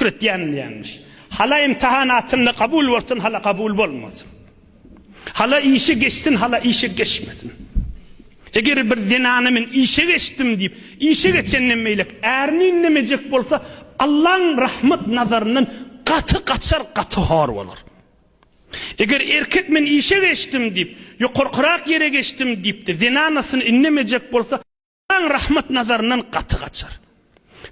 şükret diyenmiş. Hala imtihanatında kabul olsun, hala kabul olmasın. Hala işi geçsin, hala işi geçmesin. Eğer bir zinanımın işe geçtim deyip, işe geçenle meylek, erini inlemeyecek bolsa, Allah'ın rahmet nazarının katı kaçar, katı hor olur. Eğer erkek men işe geçtim deyip, yo korkurak yere geçtim deyip de zinanasını inlemeyecek bolsa, Allah'ın rahmet nazarından katı kaçar.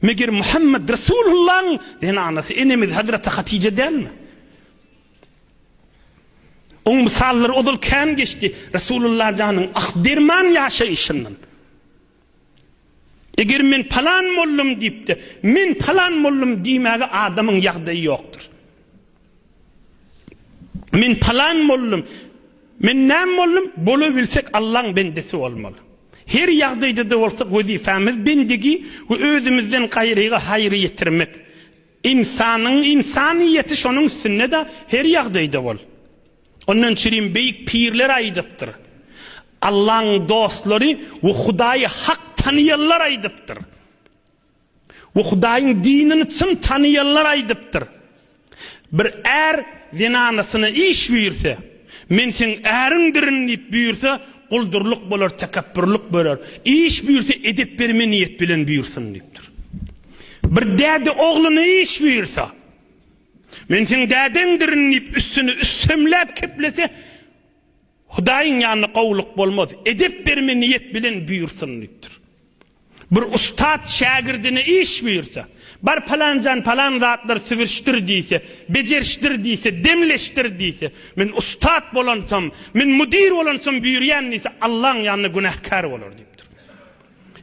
Meğer Muhammed Resulullah'ın zinanası enemiz Hazreti Hatice değil mi? Onun misalları odul kan geçti Resulullah canın akdirman yaşayışının. Eğer men palan mollum deyip de men palan mollum diymege adamın yağdayı yoktur. Men palan mollum men nem mollum bolu bilsek Allah'ın bendesi olmalı. Her yağdayda da olsak vazifemiz bendigi ve özümüzden gayrıga hayrı yetirmek. İnsanın insaniyeti şonun üstünde de her yağdayda ol. Ondan çirin beyik pirler aydıptır. Allah'ın dostları ve Hudayı hak tanıyanlar aydıptır. Ve Hudayın dinini çın tanıyanlar aydıptır. Bir er zinanasını iş buyursa, men sen erindirin deyip buyursa, kuldurluk bolur, tekappürlük bolur. İş buyursa edip berme niyet bilen buyursun deyiptir. Bir dädi oğlunu iş buyursa, Men sen dädendirin deyip üstünü üssümläp keplese Hudaýyň ýanyna gowluk bolmaz. Edip berme niyet bilen buyursun deyipdir. Bir ustad şagirdine iş buyursa, bar palancan palan zatlar süvürştir diýse, bejeriştir diýse, demleştir diýse, men ustad bolansam, men mudir bolansam buyurýan diýse Allah'ın ýanyna günahkar bolar diýipdir.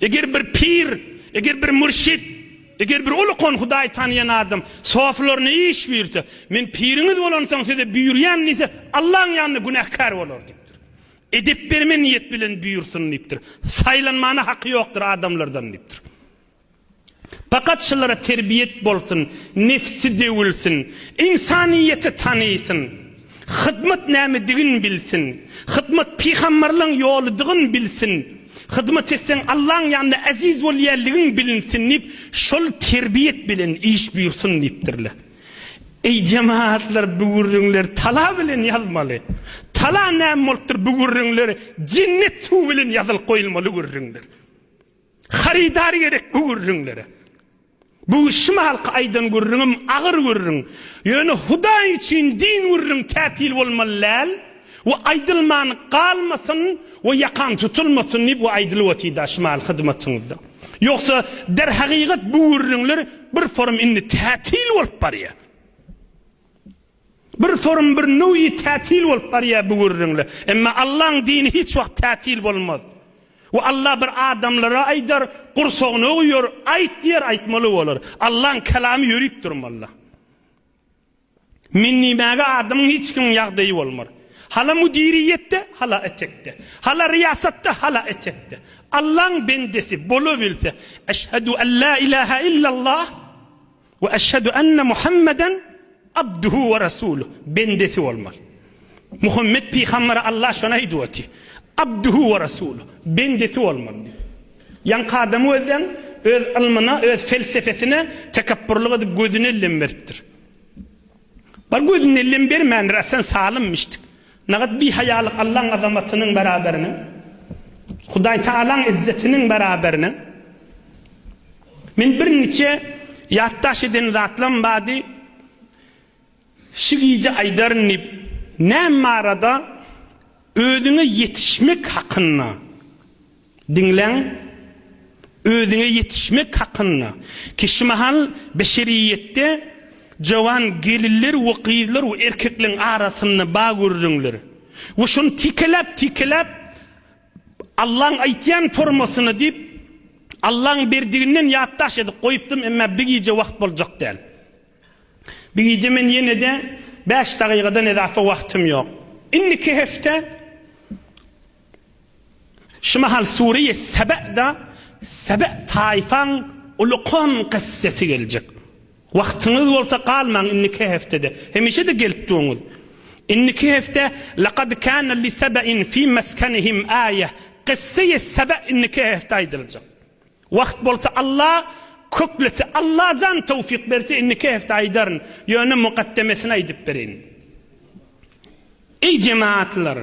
Eger bir pir, eger bir murşid, eger bir ulukon Hudaý tanıyan adam soflaryny iş buyursa, men piriniz bolansam size buyurýan diýse Allah'ın ýanyna günahkar bolar diýipdir. Edip berme niyet bilen buyursun deyipdir. Saylanmana hakkı yoktur adamlardan deyipdir. Fakat şunlara terbiyet bolsun, nefsi devülsün, insaniyeti tanıysın, hidmet nämedigin bilsin, hidmet peygamberliğin yoludigin bilsin, hidmet etsen Allah'ın yanında aziz bolýarligin bilinsin deyip, şol terbiyet bilen iş buyursun deyipdirler. Ey cemaatler bugürrüňler tala bilen yazmaly. Tala näme bolupdyr bugürrüňler cennet suw bilen yazıl goýulmaly gürrüňler. Haridar gerek bugürrüňlere. Bu şimal aydan gürrüňim agyr gürrüň. Ýöne Hudaý üçin din gürrüň tätil bolmaly. Ve aydılman kalmasın ve yakan tutulmasın ni bu aydılı vati da şimal hizmetinizde. Yoksa der hakikat bu ürünler bir form inni tatil olup barya. Bir form bir nevi tatil olup barya bu ürünler. Ama Allah'ın dini hiç vakt tatil olmaz. Ve Allah bir adamlara aydar kursoğunu uyuyor, ayt diyer aytmalı olur. Allah'ın kelamı yürüyüp durmalı. Minnimege adamın hiç kim yağdayı olmaz. Hala mudiriyette, hala etekte. Hala riyasatte, hala etekte. Allah'ın bendesi bolu bilse. Eşhedü en la ilahe illallah ve eşhedü enne Muhammeden abduhu ve rasuluh. Bendesi olmalı. Muhammed peygamberi Allah şuna hiduvati. Abduhu ve rasuluh. Bendesi olmalı. Yan kadamı özden öz ilmine, öz felsefesine tekappürlük edip gözüne ellem veriptir. Bar gözüne ellem vermeyen rasen salınmıştık. Nagat bir hayalık Allah'ın azamatının beraberinin, Huday Teala'nın izzetinin beraberinin, min bir niçe yattaş eden zatlan badi, şigice aydarın nip, ne marada ödüne yetişmek hakkında, dinlen, ödüne yetişmek hakkında, kişimahal beşeriyette, Jawan geliller we qiyler we erkeklerin arasını bağ görürler. Ve şun tikelap tikelap Allah'ın aytyan formasını deyip Allah'ın berdiğinden yattaş edip koyuptum ama bir gece vakt bolacak değil. Bir gece men yine de 5 dakikadan edafe vaktim yok. İnniki hefte Şimahal Suriye Sebe'da Sebe taifan ulukon kıssesi gelecek. Vaktiniz olsa kalman inniki heftede. Hemişe de gelip durunuz. İnniki hefte لَقَدْ كَانَ لِسَبَئٍ فِي مَسْكَنِهِمْ آيَةً Kıssayı sebe inniki hefte aydılacak. Vakt bolsa Allah köklesi Allah can tevfik berse innike hefte aydarın yönü mukaddemesine aydıp berin. Ey cemaatler